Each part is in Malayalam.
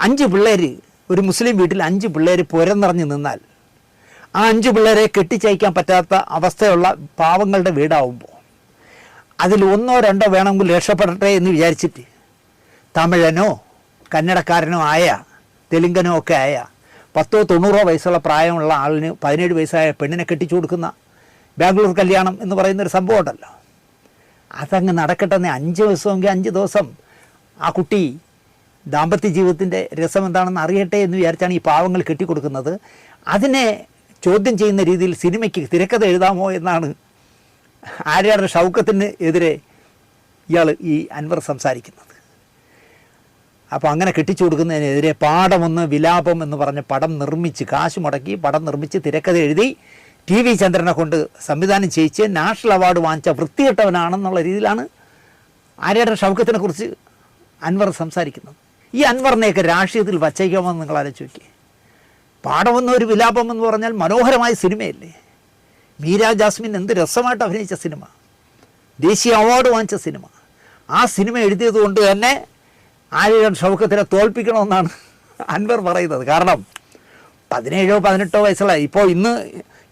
അഞ്ച് പിള്ളേർ ഒരു മുസ്ലിം വീട്ടിൽ അഞ്ച് പിള്ളേർ പുരന്നിറഞ്ഞ് നിന്നാൽ ആ അഞ്ച് പിള്ളേരെ കെട്ടിച്ചയക്കാൻ പറ്റാത്ത അവസ്ഥയുള്ള പാവങ്ങളുടെ വീടാവുമ്പോൾ അതിൽ ഒന്നോ രണ്ടോ വേണമെങ്കിൽ രക്ഷപ്പെടട്ടെ എന്ന് വിചാരിച്ചിട്ട് തമിഴനോ കന്നഡക്കാരനോ ആയ തെലുങ്കനോ ഒക്കെ ആയ പത്തോ തൊണ്ണൂറോ വയസ്സുള്ള പ്രായമുള്ള ആളിന് പതിനേഴ് വയസ്സായ പെണ്ണിനെ കെട്ടിച്ചു കൊടുക്കുന്ന ബാംഗ്ലൂർ കല്യാണം എന്ന് പറയുന്നൊരു സംഭവം ഉണ്ടല്ലോ അതങ്ങ് നടക്കട്ടെ എന്ന് അഞ്ച് ദിവസമെങ്കിൽ അഞ്ച് ദിവസം ആ കുട്ടി ദാമ്പത്യ ജീവിതത്തിന്റെ രസം എന്താണെന്ന് അറിയട്ടെ എന്ന് വിചാരിച്ചാണ് ഈ പാവങ്ങൾ കെട്ടിക്കൊടുക്കുന്നത്. അതിനെ ചോദ്യം ചെയ്യുന്ന രീതിയിൽ സിനിമയ്ക്ക് തിരക്കഥ എഴുതാമോ എന്നാണ് ആര്യാടൻ ഷൗക്കത്തിന് എതിരെ ഇയാൾ ഈ അൻവർ സംസാരിക്കുന്നത്. അപ്പോൾ അങ്ങനെ കെട്ടിച്ചു കൊടുക്കുന്നതിനെതിരെ പാടമൊന്ന് വിലാപം എന്ന് പറഞ്ഞ് പടം നിർമ്മിച്ച് കാശ് മുടക്കി പടം നിർമ്മിച്ച് തിരക്കഥ എഴുതി ടി വി ചന്ദ്രനെ കൊണ്ട് സംവിധാനം ചെയ്യിച്ച് നാഷണൽ അവാർഡ് വാങ്ങിച്ച വൃത്തികെട്ടവനാണെന്നുള്ള രീതിയിലാണ് ആര്യാടൻ ഷൗക്കത്തിനെ കുറിച്ച് അൻവർ സംസാരിക്കുന്നത്. ഈ അൻവറിനെയൊക്കെ രാഷ്ട്രീയത്തിൽ വച്ചേക്കാമെന്ന് നിങ്ങൾ ആലോചിച്ച് പാടമെന്ന ഒരു വിലാപം എന്ന് പറഞ്ഞാൽ മനോഹരമായ സിനിമയല്ലേ. മീര ജാസ്മിൻ എന്ത് രസമായിട്ട് അഭിനയിച്ച സിനിമ. ദേശീയ അവാർഡ് വാങ്ങിച്ച സിനിമ. ആ സിനിമ എഴുതിയത് കൊണ്ട് തന്നെ ആര്യൻ ഷൗക്കത്തിനെ തോൽപ്പിക്കണമെന്നാണ് അൻവർ പറയുന്നത്. കാരണം പതിനേഴോ പതിനെട്ടോ വയസ്സുള്ള ഇപ്പോൾ ഇന്ന്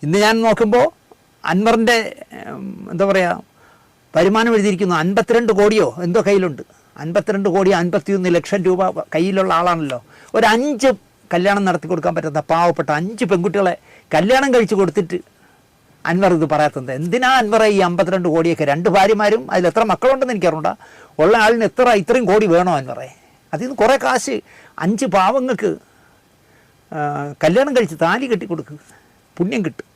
ഇന്ന് ഞാൻ നോക്കുമ്പോൾ അൻവറിന്റെ എന്താ പറയുക വരുമാനം എഴുതിയിരിക്കുന്നു അൻപത്തിരണ്ട് കോടിയോ എന്തോ കയ്യിലുണ്ട്. അൻപത്തിരണ്ട് കോടി അൻപത്തിയൊന്ന് ലക്ഷം രൂപ കയ്യിലുള്ള ആളാണല്ലോ. ഒരു അഞ്ച് കല്യാണം നടത്തി കൊടുക്കാൻ പറ്റാത്ത പാവപ്പെട്ട അഞ്ച് പെൺകുട്ടികളെ കല്യാണം കഴിച്ചു കൊടുത്തിട്ട് അൻവർ ഇത് പറയാത്തത്. എന്തിനാ അൻവർ ഈ അമ്പത്തിരണ്ട് കോടിയൊക്കെ? രണ്ട് ഭാര്യമാരും അതിൽ എത്ര മക്കളുണ്ടെന്ന് എനിക്കറിയണ്ട ഉള്ള ആളിന് എത്ര ഇത്രയും കോടി വേണോ അൻവറെ? അതിൽ നിന്ന് കുറേ കാശ് അഞ്ച് പാവങ്ങൾക്ക് കല്യാണം കഴിച്ച് താലി കെട്ടി കൊടുക്കുക പുണ്യം കിട്ടും.